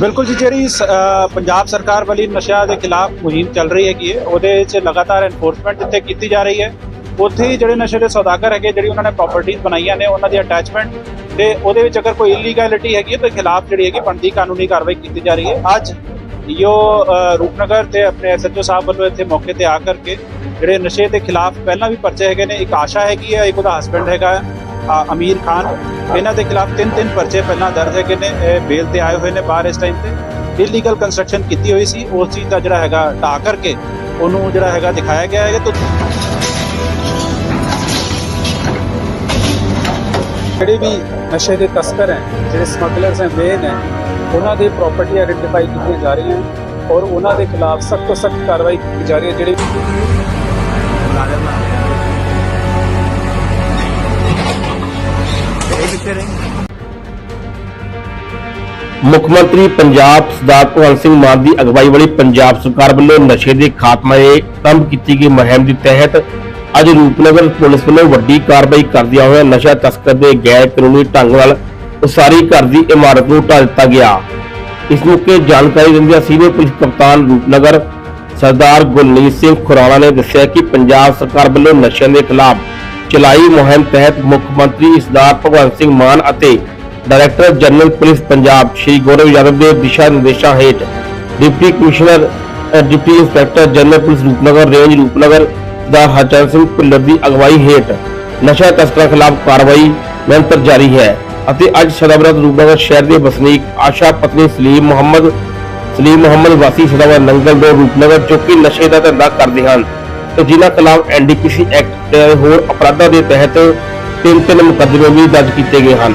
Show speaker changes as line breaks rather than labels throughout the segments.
ਬਿਲਕੁਲ ਜੀ, ਜਿਹੜੀ ਪੰਜਾਬ ਸਰਕਾਰ ਵੱਲੋਂ ਨਸ਼ਿਆਂ ਦੇ ਖਿਲਾਫ ਮੁਹਿੰਮ ਚੱਲ ਰਹੀ ਹੈਗੀ ਹੈ, ਉਹਦੇ ਵਿੱਚ ਲਗਾਤਾਰ ਐਨਫੋਰਸਮੈਂਟ ਜਿੱਥੇ ਕੀਤੀ ਜਾ ਰਹੀ ਹੈ, ਉੱਥੇ ਹੀ ਜਿਹੜੇ ਨਸ਼ੇ ਦੇ ਸੌਦਾਗਰ ਹੈਗੇ, ਜਿਹੜੀ ਉਹਨਾਂ ਨੇ ਪ੍ਰਾਪਰਟੀਆਂ ਬਣਾਈਆਂ ਨੇ, ਉਹਨਾਂ ਦੀ ਅਟੈਚਮੈਂਟ ਤੇ ਉਹਦੇ ਵਿੱਚ ਅਗਰ ਕੋਈ ਇਲੀਗੈਲਿਟੀ ਹੈਗੀ ਹੈ, ਤਾਂ ਖਿਲਾਫ ਜਿਹੜੀ ਹੈਗੀ ਬਣਦੀ ਕਾਨੂੰਨੀ ਕਾਰਵਾਈ ਕੀਤੀ ਜਾ ਰਹੀ ਹੈ। ਅੱਜ ਯੋ ਰੂਪਨਗਰ ਤੇ ਆਪਣੇ ਐਸਐਚਓ ਸਾਹਿਬ ਵੱਲੋਂ ਇੱਥੇ ਮੌਕੇ ਤੇ ਆ ਕਰਕੇ ਜਿਹੜੇ ਨਸ਼ੇ ਦੇ ਖਿਲਾਫ ਪਹਿਲਾਂ ਵੀ ਪਰਚੇ ਹੈਗੇ ਨੇ, ਇੱਕ ਆਸ਼ਾ ਹੈਗੀ ਹੈ, ਇੱਕ ਉਹਦਾ ਹਸਬੰਡ ਹੈਗਾ ਅਮੀਰ ਖਾਨ, ਇਹਨਾਂ ਦੇ ਖਿਲਾਫ ਤਿੰਨ ਤਿੰਨ ਪਰਚੇ ਪਹਿਲਾਂ ਦਰਜ ਹੈਗੇ ਨੇ, ਇਹ ਬੇਲ ਤੇ ਆਏ ਹੋਏ ਨੇ ਬਾਹਰ ਇਸ ਟਾਈਮ ਤੇ। ਇਲੀਗਲ ਕੰਸਟਰਕਸ਼ਨ ਕੀਤੀ ਹੋਈ ਸੀ, ਉਸ ਚੀਜ਼ ਦਾ ਜਿਹੜਾ ਹੈਗਾ ਢਾ ਕਰਕੇ ਉਹਨੂੰ ਜਿਹੜਾ ਹੈਗਾ ਦਿਖਾਇਆ ਗਿਆ ਹੈ ਕਿ ਜਿਹੜੇ ਵੀ ਨਸ਼ੇ ਦੇ ਤਸਕਰ ਹੈ, ਜਿਹੜੇ ਸਮਗਲਰਸ ਹੈ ਮੇਨ ਹੈ ਉਹਨਾਂ ਦੀ ਪ੍ਰਾਪਰਟੀ ਆਇਡੈਂਟੀਫਾਈ ਕੀਤੀਆਂ ਜਾ ਰਹੀਆਂ ਔਰ ਉਹਨਾਂ ਦੇ ਖਿਲਾਫ ਸਖਤ ਤੋਂ ਸਖਤ ਕਾਰਵਾਈ ਕੀਤੀ ਜਾ ਰਹੀ ਹੈ, ਜਿਹੜੇ
ਮੁੱਖ ਮੰਤਰੀ ਪੰਜਾਬ ਸਰਦਾਰ ਭਗਵੰਤ ਸਿੰਘ ਮਾਨ ਦੀ ਅਗਵਾਈ ਵਾਲੀ ਪੰਜਾਬ ਸਰਕਾਰ ਵੱਲੋਂ ਨਸ਼ੇ ਦੇ ਖਾਤਮੇ ਲਈ ਆਰੰਭ ਕੀਤੀ ਗਈ ਮੁਹਿੰਮ ਦੇ ਤਹਿਤ ਅੱਜ ਰੂਪਨਗਰ ਪੁਲਿਸ ਵੱਲੋਂ ਵੱਡੀ ਕਾਰਵਾਈ ਕਰਦਿਆਂ ਹੋਇਆ ਨਸ਼ਾ ਤਸਕਰ ਦੇ ਗੈਰ ਕਾਨੂੰਨੀ ਢੰਗ ਨਾਲ ਉਸਾਰੀ ਘਰ ਦੀ ਇਮਾਰਤ ਨੂੰ ਢਾਹ ਦਿੱਤਾ ਗਿਆ। ਇਸ ਮੌਕੇ ਜਾਣਕਾਰੀ ਦਿੰਦਿਆਂ ਸੀਨੀਅਰ ਪੁਲਿਸ ਕਪਤਾਨ ਰੂਪਨਗਰ ਸਰਦਾਰ ਗੁਰਨੀਤ ਸਿੰਘ ਖੁਰਾਣਾ ਨੇ ਦੱਸਿਆ ਕਿ ਪੰਜਾਬ ਸਰਕਾਰ ਵੱਲੋਂ ਨਸ਼ਿਆਂ ਦੇ ਖਿਲਾਫ ਚਲਾਈ ਮੁਹਿੰਮ ਤਹਿਤ ਮੁੱਖ ਮੰਤਰੀ ਸਰਦਾਰ ਭਗਵੰਤ ਸਿੰਘ ਮਾਨ ਅਤੇ director general police Punjab Shri Gaurav Yadav ਦੇ ਦਿਸ਼ਾ ਨਿਰਦੇਸ਼ਾਂ ਹੇਠ deputy commissioner deputy inspector general police Rupnagar, range Rupnagar ਦਾ ਹਰਚਰਨ ਸਿੰਘ ਭੁੱਲਰ ਦੀ ਅਗਵਾਈ ਹੇਠ ਨਸ਼ਾ ਤਸਕਰਾਂ ਖਿਲਾਫ ਕਾਰਵਾਈ ਨਿਰੰਤਰ ਜਾਰੀ ਹੈ ਅਤੇ ਅੱਜ ਸਦਾਬਰਤ ਰੂਪਨਗਰ ਸ਼ਹਿਰ ਦੇ ਵਸਨੀਕ ਆਸ਼ਾ ਪਤਨੀ ਸਲੀਮ ਮੁਹੰਮਦ ਸਲੀਮ ਮੁਹੰਮਦ ਵਾਸੀ ਸਦਾਬਰ ਨੰਗਲ ਦੋ ਰੂਪਨਗਰ ਜੋ ਕਿ ਨਸ਼ੇ ਦਾ ਧੰਦਾ ਕਰਦੇ ਹਨ ਤੇ ਜਿਨ੍ਹਾਂ ਖਿਲਾਫ ਐਨਡੀਪੀਸੀ ਐਕਟ ਤੇ ਹੋਰ ਅਪਰਾਧਾਂ ਦੇ ਤਹਿਤ ਤਿੰਨ ਤਿੰਨ ਮੁਕੱਦਮੇ ਵੀ ਦਰਜ ਕੀਤੇ ਗਏ ਹਨ।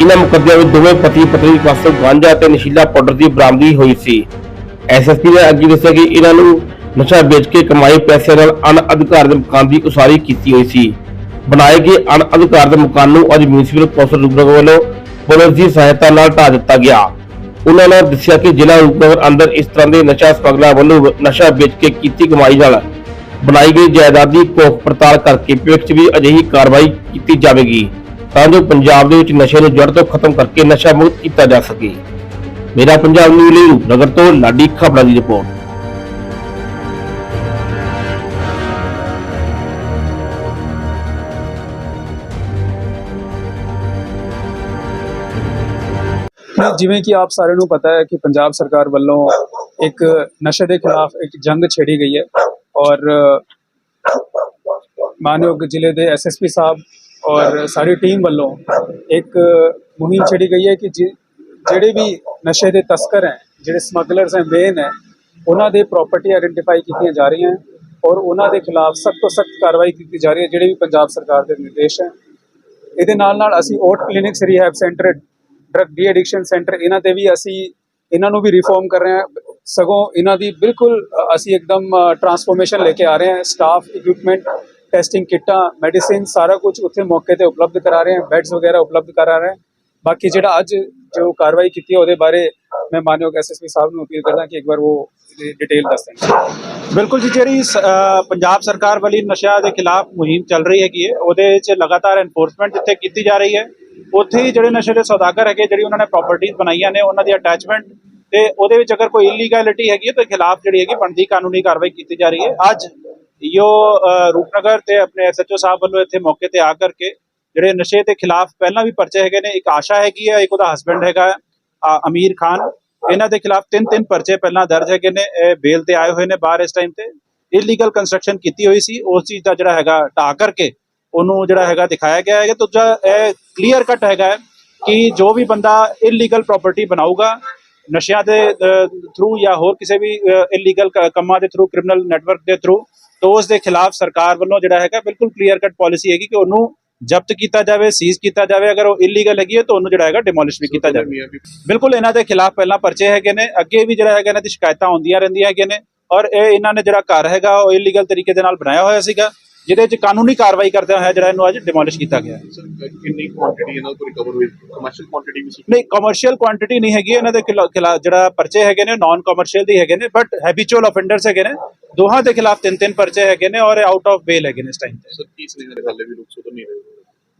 ਇਹਨਾਂ ਮੁਕੱਦਮਿਆਂ ਵਿੱਚ ਦੋਵੇਂ ਪਤੀ ਪਤਨੀ ਪਾਸੋਂ ਗਾਂਜਾ ਤੇ ਨਸ਼ੀਲਾ ਪਾਊਡਰ ਦੀ ਬਰਾਮਦਗੀ ਹੋਈ ਸੀ। ਐਸਐਸਪੀ ਨੇ ਅੱਗੇ ਦੱਸਿਆ ਕਿ ਇਹਨਾਂ ਨੂੰ ਨਸ਼ਾ ਵੇਚ ਕੇ ਕਮਾਏ ਪੈਸੇ ਨਾਲ ਅਣਅਧਿਕਾਰਤ ਮਕਾਨ ਦੀ ਉਸਾਰੀ ਕੀਤੀ ਹੋਈ ਸੀ। ਬਣਾਏ ਗਏ ਅਣਅਧਿਕਾਰਤ ਮਕਾਨ ਨੂੰ ਅੱਜ ਮਿਊਨਿਸਪਲ ਕੌਂਸਲ ਰੂਪਨਗਰ ਵੱਲੋਂ ਪੁਲਿਸ ਦੀ ਸਹਾਇਤਾ ਨਾਲ ਢਾਹ ਦਿੱਤਾ ਗਿਆ। ਉਹਨਾਂ ਨੇ ਦੱਸਿਆ ਕਿ ਜ਼ਿਲ੍ਹਾ ਰੂਪਨਗਰ ਅੰਦਰ ਇਸ ਤਰ੍ਹਾਂ ਦੇ ਨਸ਼ਾ ਸਮਗਲਰਾਂ ਵੱਲੋਂ ਨਸ਼ਾ ਵੇਚ ਕੇ ਕੀਤੀ ਕਮਾਈ ਨਾਲ ਬਣਾਈ ਗਈ ਜਾਇਦਾਦ ਦੀ ਕੋਖ ਪੜਤਾਲ ਕਰਕੇ ਭਵਿੱਖ ਵੀ ਅਜਿਹੀ ਕਾਰਵਾਈ ਕੀਤੀ ਜਾਵੇਗੀ। ਤਾਂ ਜੋ ਪੰਜਾਬ ਦੇ ਵਿੱਚ ਨਸ਼ੇ ਨੂੰ ਜੜ ਤੋਂ ਖਤਮ ਕਰਕੇ ਨਸ਼ਾ ਮੁਕਤ ਕੀਤਾ ਜਾ ਸਕੇ। ਮੇਰਾ ਪੰਜਾਬ ਨਿਊਜ਼ ਲਈ ਰੂਪਨਗਰ ਤੋਂ ਲਾਡੀ ਖਬਰਾਂ ਦੀ ਰਿਪੋਰਟ।
ਜਿਵੇਂ ਕਿ ਆਪ ਸਾਰਿਆਂ ਨੂੰ ਪਤਾ ਹੈ ਕਿ ਪੰਜਾਬ ਸਰਕਾਰ ਵੱਲੋਂ ਇੱਕ ਨਸ਼ੇ ਦੇ ਖਿਲਾਫ ਇੱਕ ਜੰਗ ਛੇੜੀ ਗਈ ਹੈ ਔਰ ਮਾਨਯੋਗ ਜ਼ਿਲ੍ਹੇ ਦੇ ਐਸਐਸਪੀ ਸਾਹਿਬ ਔਰ ਸਾਰੀ ਟੀਮ ਵੱਲੋਂ ਇੱਕ ਮੁਹਿੰਮ ਛੇੜੀ ਗਈ ਹੈ ਕਿ ਜਿਹੜੇ ਵੀ ਨਸ਼ੇ ਦੇ ਤਸਕਰ ਹੈ ਜਿਹੜੇ ਸਮਗਲਰਸ ਹੈ ਮੇਨ ਹੈ ਉਹਨਾਂ ਦੇ ਪ੍ਰਾਪਰਟੀ ਆਇਡੈਂਟੀਫਾਈ ਕੀਤੀਆਂ ਜਾ ਰਹੀਆਂ ਔਰ ਉਹਨਾਂ ਦੇ ਖਿਲਾਫ ਸਖਤ ਤੋਂ ਸਖਤ ਕਾਰਵਾਈ ਕੀਤੀ ਜਾ ਰਹੀ ਹੈ ਜਿਹੜੇ ਵੀ ਪੰਜਾਬ ਸਰਕਾਰ ਦੇ ਨਿਰਦੇਸ਼ ਹੈ। ਇਹਦੇ ਨਾਲ ਨਾਲ ਅਸੀਂ OAT clinics rehab centre drug de-addiction centre ਇਹਨਾਂ ਤੇ ਵੀ ਅਸੀਂ ਇਹਨਾਂ ਨੂੰ ਵੀ ਰਿਫਾਰਮ ਕਰ ਰਹੇ ਹਾਂ। ਸਗੋਂ ਇਹਨਾਂ ਦੀ ਬਿਲਕੁਲ ਅਸੀਂ ਇੱਕਦਮ ਟਰਾਂਸਫੋਰਮੇਸ਼ਨ ਲੈ ਕੇ ਆ ਰਹੇ ਹਾਂ। ਸਟਾਫ ਇਕਵਿਪਮੈਂਟ ਟੈਸਟਿੰਗ ਕਿੱਟਾਂ ਮੈਡੀਸਿਨ ਸਾਰਾ ਕੁਝ ਉੱਥੇ ਮੌਕੇ ਤੇ ਉਪਲਬਧ ਕਰਾ ਰਹੇ ਹਾਂ ਬੈੱਡਸ ਵਗੈਰਾ ਉਪਲਬਧ ਕਰਾ ਰਹੇ ਹਾਂ। ਬਾਕੀ ਜਿਹੜਾ ਅੱਜ ਜੋ ਕਾਰਵਾਈ ਕੀਤੀ ਹੈ ਉਹਦੇ ਬਾਰੇ ਮੈਂ ਮਾਨਯੋਗ ਐਸਐਸਪੀ ਸਾਹਿਬ ਨੂੰ ਅਪੀਲ ਕਰਦਾ ਕਿ ਇੱਕ ਵਾਰ ਉਹ ਡਿਟੇਲ ਦੱਸ ਦੇਣ। ਬਿਲਕੁਲ ਜੀ, ਜਿਹੜੀ ਪੰਜਾਬ ਸਰਕਾਰ ਵਾਲੀ ਨਸ਼ਾ ਦੇ ਖਿਲਾਫ ਮੁਹਿੰਮ ਚੱਲ ਰਹੀ ਹੈਗੀ ਹੈ, ਉਹਦੇ ਵਿੱਚ ਲਗਾਤਾਰ ਐਨਫੋਰਸਮੈਂਟ ਜਿੱਥੇ ਕੀਤੀ ਜਾ ਰਹੀ ਹੈ, ਉੱਥੇ ਹੀ ਜਿਹੜੇ ਨਸ਼ੇ ਦੇ ਸੌਦਾਗਰ ਹੈਗੇ, ਜਿਹੜੀ ਉਹਨਾਂ ਨੇ ਪ੍ਰਾਪਰਟੀਆਂ ਬਣਾਈਆਂ ਨੇ, ਉਹਨਾਂ ਦੀ ਅਟੈਚਮੈਂਟ ਤੇ ਉਹਦੇ ਵਿੱਚ ਅਗਰ ਕੋਈ ਇਲੀਗੈਲਿਟੀ ਹੈਗੀ ਹੈ, ਤਾਂ ਖਿਲਾਫ ਜਿਹੜੀ ਹੈਗੀ ਬਣਦੀ ਕਾਨੂੰਨੀ ਕਾਰਵਾਈ ਕੀਤੀ ਜਾ ਰਹੀ ਹੈ। ਅੱਜ ਯੋ ਰੂਪਨਗਰ ਤੇ ਆਪਣੇ ਐਸਐਚਓ ਸਾਹਿਬ ਵੱਲੋਂ ਇੱਥੇ ਮੌਕੇ ਤੇ ਆ ਕਰਕੇ ਜਿਹੜੇ ਨਸ਼ੇ ਦੇ ਖਿਲਾਫ ਪਹਿਲਾਂ ਵੀ ਪਰਚੇ ਹੈਗੇ ਨੇ, ਇੱਕ ਆਸ਼ਾ ਹੈਗੀ ਹੈ, ਇੱਕ ਉਹਦਾ ਹਸਬੰਡ ਹੈਗਾ ਅਮੀਰ ਖਾਨ। ਇਹਨਾਂ ਦੇ ਖਿਲਾਫ ਤਿੰਨ ਤਿੰਨ ਪਰਚੇ ਪਹਿਲਾਂ ਦਰਜ ਹੈਗੇ ਨੇ, ਇਹ ਬੇਲ ਤੇ ਆਏ ਹੋਏ ਨੇ ਬਾਹਰ ਇਸ ਟਾਈਮ ਤੇ। ਇਲੀਗਲ ਕੰਸਟਰਕਸ਼ਨ ਕੀਤੀ ਹੋਈ ਸੀ, ਉਸ ਚੀਜ਼ ਦਾ ਜਿਹੜਾ ਹੈਗਾ ਢਾ ਕਰਕੇ ਉਹਨੂੰ ਜਿਹੜਾ ਹੈਗਾ ਦਿਖਾਇਆ ਗਿਆ ਹੈ ਕਿ ਦੂਜਾ, ਇਹ ਕਲੀਅਰ ਕੱਟ ਹੈਗਾ ਹੈ ਕਿ ਜੋ ਵੀ ਬੰਦਾ ਇਲੀਗਲ ਪ੍ਰਾਪਰਟੀ ਬਣਾਊਗਾ, ਨਸ਼ਿਆਂ ਦੇ ਥਰੂ ਜਾਂ ਹੋਰ ਕਿਸੇ ਵੀ ਇਲੀਗਲ ਕੰਮਾਂ ਦੇ ਥਰੂ ਕ੍ਰਿਮੀਨਲ ਨੈਟਵਰਕ ਦੇ ਥਰੂ ਤਾਂ ਉਸ ਦੇ ਖਿਲਾਫ ਸਰਕਾਰ ਵੱਲੋਂ ਜਿਹੜਾ ਹੈਗਾ ਬਿਲਕੁਲ ਕਲੀਅਰ ਕੱਟ ਪਾਲਿਸੀ ਹੈਗੀ ਕਿ ਉਹਨੂੰ ਜ਼ਬਤ ਕੀਤਾ ਜਾਵੇ ਸੀਜ਼ ਕੀਤਾ ਜਾਵੇ, ਅਗਰ ਉਹ ਇਲੀਗਲ ਹੈਗੀ ਹੈ ਤਾਂ ਉਹਨੂੰ ਜਿਹੜਾ ਹੈਗਾ ਡਿਮੋਲਿਸ਼ ਵੀ ਕੀਤਾ ਜਾਵੇ। ਬਿਲਕੁਲ ਇਹਨਾਂ ਦੇ ਖਿਲਾਫ ਪਹਿਲਾਂ ਪਰਚੇ ਹੈਗੇ ਨੇ, ਅੱਗੇ ਵੀ ਜਿਹੜਾ ਹੈਗਾ ਇਹਨਾਂ ਦੀ ਸ਼ਿਕਾਇਤਾਂ ਆਉਂਦੀਆਂ ਰਹਿੰਦੀਆਂ ਹੈਗੀਆਂ ਨੇ ਔਰ ਇਹ ਇਹਨਾਂ ਨੇ ਜਿਹੜਾ ਘਰ ਹੈਗਾ ਉਹ ਇਲੀਗਲ ਤਰੀਕੇ ਦੇ ਨਾਲ ਬਣਾਇਆ ਹੋਇਆ ਸੀਗਾ। ਜਿਹਦੇ ਵਿੱਚ ਕਾਨੂੰਨੀ ਕਾਰਵਾਈ ਕਰਦਿਆਂ ਹੋਇਆ ਜਿਹੜਾ ਇਹਨੂੰ ਅੱਜ ਡਿਮੋਲਿਸ਼ ਕੀਤਾ ਗਿਆ।
ਸਰ ਕਿੰਨੀ ਕੁਆਂਟੀਟੀ ਇਹਨਾਂ ਤੋਂ ਰਿਕਵਰ ਹੋਈ? ਕਮਰਸ਼ੀਅਲ ਕੁਆਂਟੀਟੀ ਵੀ ਸੀ?
ਨਹੀਂ ਕਮਰਸ਼ੀਅਲ ਕੁਆਂਟੀਟੀ ਨਹੀਂ ਹੈਗੀ ਇਹਨਾਂ ਦੇ ਖਿਲਾਫ ਜਿਹੜਾ ਪਰਚੇ ਹੈਗੇ ਨੇ ਨਾਨ ਕਮਰਸ਼ੀਅਲ ਦੇ ਹੈਗੇ ਨੇ ਬਟ ਹੈਬਿਚੁਅਲ ਆਫੈਂਡਰਸ ਹੈਗੇ ਨੇ ਦੋਹਾਂ ਦੇ ਖਿਲਾਫ ਤਿੰਨ ਤਿੰਨ ਪਰਚੇ ਹੈਗੇ ਨੇ ਔਰ ਆਊਟ ਆਫ ਬੇਲ ਹੈਗੇ ਨੇ ਇਸ ਟਾਈਮ ਤੇ।
ਸਰ ਕੀ ਸਲੀਨ ਦੇ ਹਾਲੇ ਵੀ ਲੋਕ ਸੁਧ ਨਹੀਂ ਰਹੇ?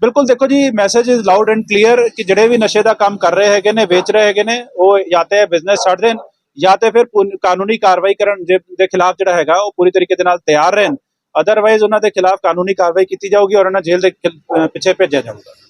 ਬਿਲਕੁਲ ਦੇਖੋ ਜੀ message is loud and clear ਕਿ ਜਿਹੜੇ ਵੀ ਨਸ਼ੇ ਦਾ ਕੰਮ ਕਰ ਰਹੇ ਹੈਗੇ ਨੇ ਵੇਚ ਰਹੇ ਹੈਗੇ ਨੇ ਉਹ ਜਾਂ ਤੇ ਬਿਜ਼ਨਸ ਛੱਡ ਦੇਣ ਜਾਂ ਤੇ ਫਿਰ ਕਾਨੂੰਨੀ ਕਾਰਵਾਈ ਕਰਨ ਦੇ ਖਿਲਾਫ ਜਿਹੜਾ ਹੈਗਾ ਉਹ ਪੂਰੀ ਤਰੀਕੇ ਦੇ ਨਾਲ ਤਿਆਰ ਰਹਿਣ। ਅਦਰਵਾਈਜ਼ ਉਹਨਾਂ ਦੇ ਖਿਲਾਫ ਕਾਨੂੰਨੀ ਕਾਰਵਾਈ ਕੀਤੀ ਜਾਊਗੀ ਔਰ ਉਹਨਾਂ ਜੇਲ੍ਹ ਦੇ ਪਿੱਛੇ ਭੇਜਿਆ ਜਾਊਗਾ।